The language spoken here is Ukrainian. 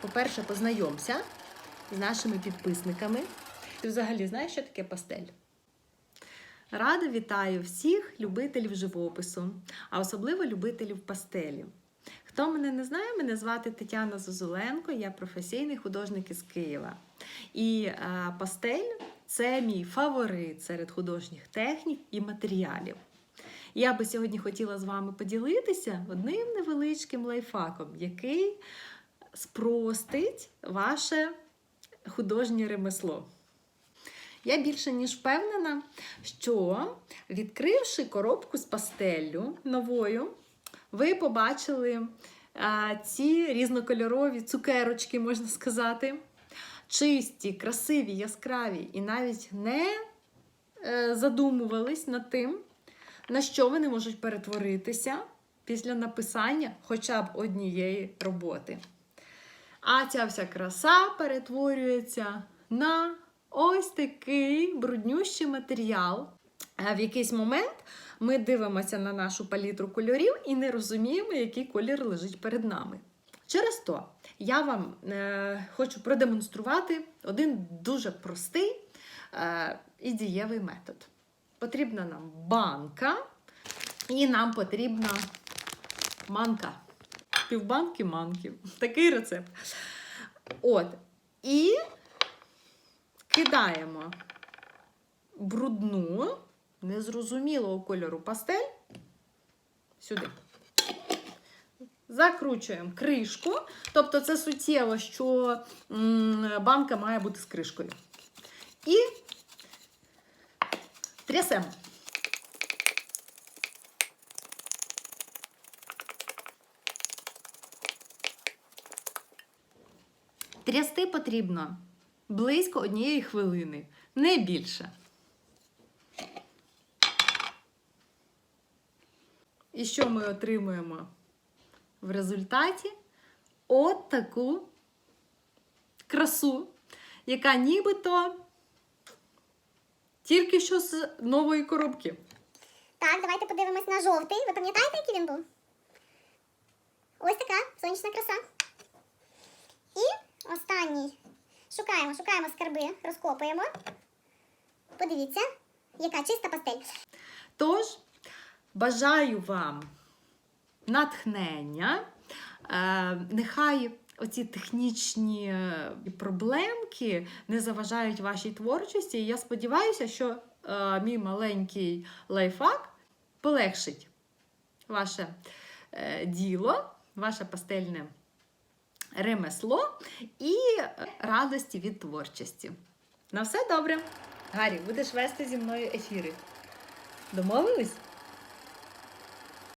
По-перше, познайомся з нашими підписниками. Ти взагалі знаєш, що таке пастель? Рада вітаю всіх любителів живопису, а особливо любителів пастелі. Хто мене не знає, мене звати Тетяна Зозуленко, я професійний художник із Києва. І е, пастель це мій фаворит серед художніх технік і матеріалів. Я би сьогодні хотіла з вами поділитися одним невеличким лайфхаком, який спростить ваше художнє ремесло. Я більше ніж впевнена, що відкривши коробку з пастеллю новою, ви побачили а, ці різнокольорові цукерочки, можна сказати, чисті, красиві, яскраві, і навіть не е, задумувались над тим, на що вони можуть перетворитися після написання хоча б однієї роботи. А ця вся краса перетворюється на ось такий бруднющий матеріал. В якийсь момент ми дивимося на нашу палітру кольорів і не розуміємо, який колір лежить перед нами. Через то я вам е, хочу продемонструвати один дуже простий е, і дієвий метод. Потрібна нам банка, і нам потрібна манка. Півбанки манки. Такий рецепт. От. І кидаємо брудну, незрозумілого кольору пастель сюди. Закручуємо кришку. Тобто це суттєво, що банка має бути з кришкою. І трясемо. Трясти потрібно близько однієї хвилини, не більше. І що ми отримуємо в результаті? От таку красу, яка нібито тільки що з нової коробки. Так, давайте подивимось на жовтий. Ви пам'ятаєте, який він був? Ось така сонячна краса. І останній. Шукаємо, шукаємо скарби, розкопуємо. Подивіться, яка чиста пастель. Тож, бажаю вам натхнення. Е, нехай оці технічні е, проблемки не заважають вашій творчості. І я сподіваюся, що е, мій маленький лайфхак полегшить ваше діло, ваше пастельне ремесло і е, радості від творчості. На все добре! Гаррі, будеш вести зі мною ефіри. Домовились?